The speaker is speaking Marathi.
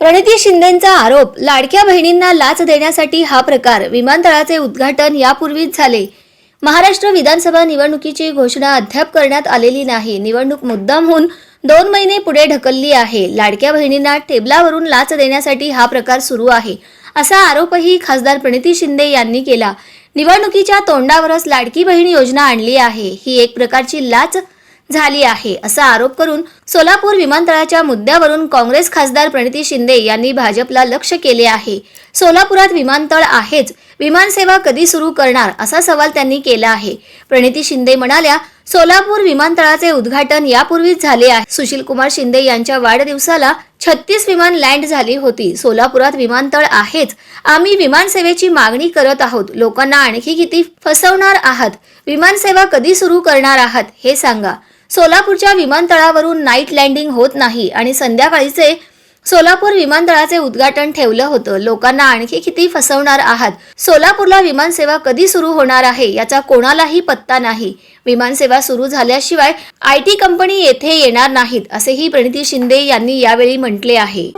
प्रणिती शिंदेचा आरोप लाडक्या बहिणींना लाच देण्यासाठी हा प्रकार विमानतळाचे उद्घाटन यापूर्वीच झाले. महाराष्ट्र विधानसभा निवडणुकीची घोषणा अद्याप करण्यात आलेली नाही. निवडणूक मुद्दामहून दोन महिने पुढे ढकलली आहे. लाडक्या बहिणींना टेबलावरून लाच देण्यासाठी हा प्रकार सुरू आहे असा आरोपही खासदार प्रणिती शिंदे यांनी केला. निवडणुकीच्या तोंडावरच लाडकी बहीण योजना आणली आहे. ही एक प्रकारची लाच झाली आहे असा आरोप करून सोलापूर विमानतळाच्या मुद्द्यावरून काँग्रेस खासदार प्रणिती शिंदे यांनी भाजपला लक्ष केले आहे. सोलापुरात विमानतळ आहेच विमानसेवा कधी सुरू करणार असा सवाल त्यांनी केला आहे. प्रणिती शिंदे म्हणाल्या सोलापूर विमानतळाचे उद्घाटन यापूर्वीच झाले आहे. सुशील कुमार शिंदे यांच्या वाढदिवसाला छत्तीस विमान लँड झाली होती. सोलापुरात विमानतळ आहेच आम्ही विमानसेवेची मागणी करत आहोत. लोकांना आणखी किती फसवणार आहात? विमानसेवा कधी सुरू करणार आहात? हे सांगा. सोलापूरच्या विमानतळावरून नाईट लँडिंग होत नाही आणि संध्याकाळीचे सोलापूर विमानतळाचे उद्घाटन ठेवलं होतं. लोकांना आणखी किती फसवणार आहात? सोलापूरला विमानसेवा कधी सुरू होणार आहे याचा कोणालाही पत्ता नाही. विमानसेवा सुरू झाल्याशिवाय आय टी कंपनी येथे येणार नाहीत असेही प्रणिती शिंदे यांनी यावेळी म्हटले आहे.